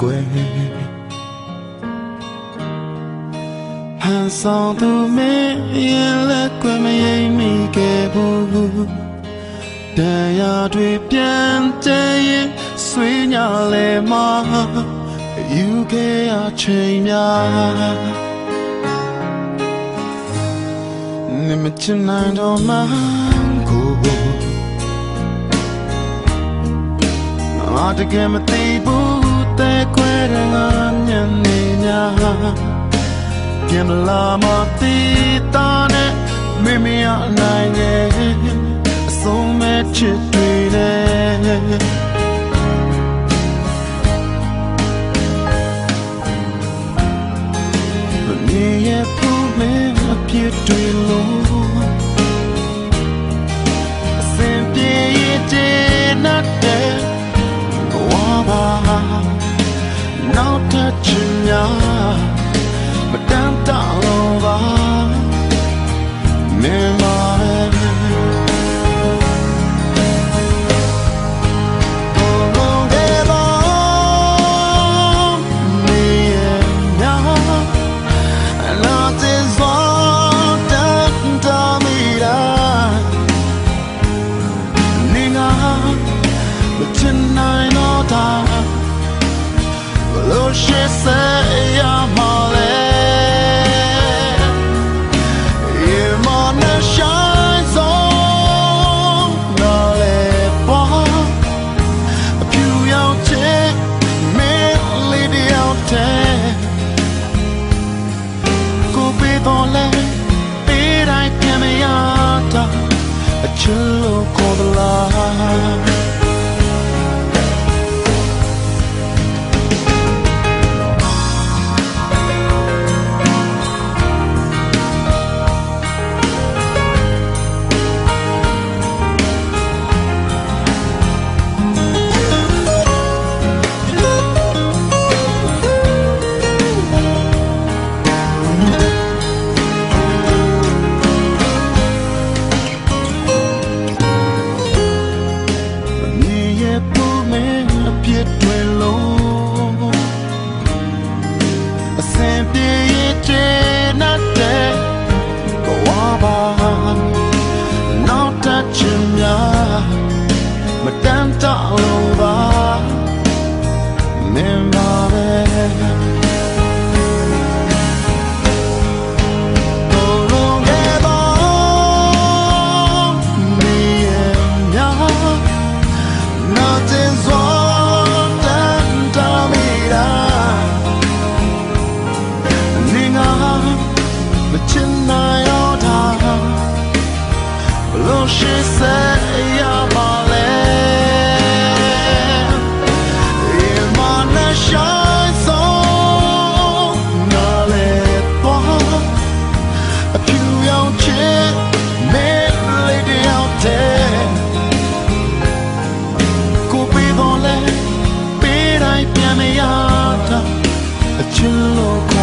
ကွယ်ဟန်ဆောင်သူမင်းရင်လက်ကွယ်မယိမ့်မိခဲ့ဘူးတရားတွေပြန်တည်ရင်ဆွေးညာလဲမှာ တကယ်မသိဘူးတဲခွဲတဲ့ငါညနေညာပြန်လာမသိတာနဲ့မိမိအနိုင်ရဲ့အဆုံးမဲ့ချစ်တွေနဲ့နေရဲ့ဖူးမင်းအ ချ တာအချစ်လို့ခေါ်သလား out a chill call the line she said, yeah, Molly. In A chill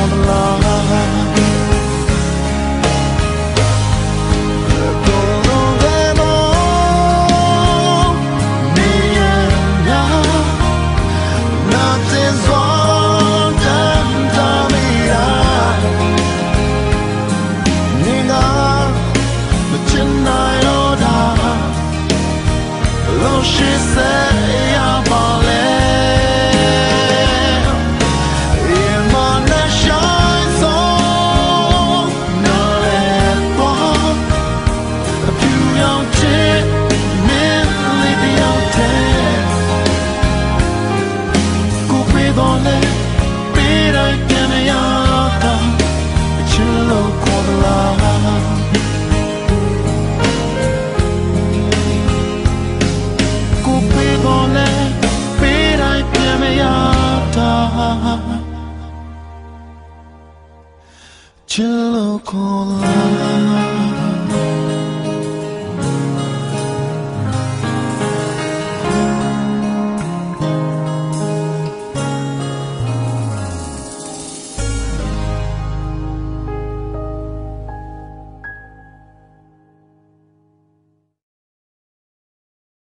kolay.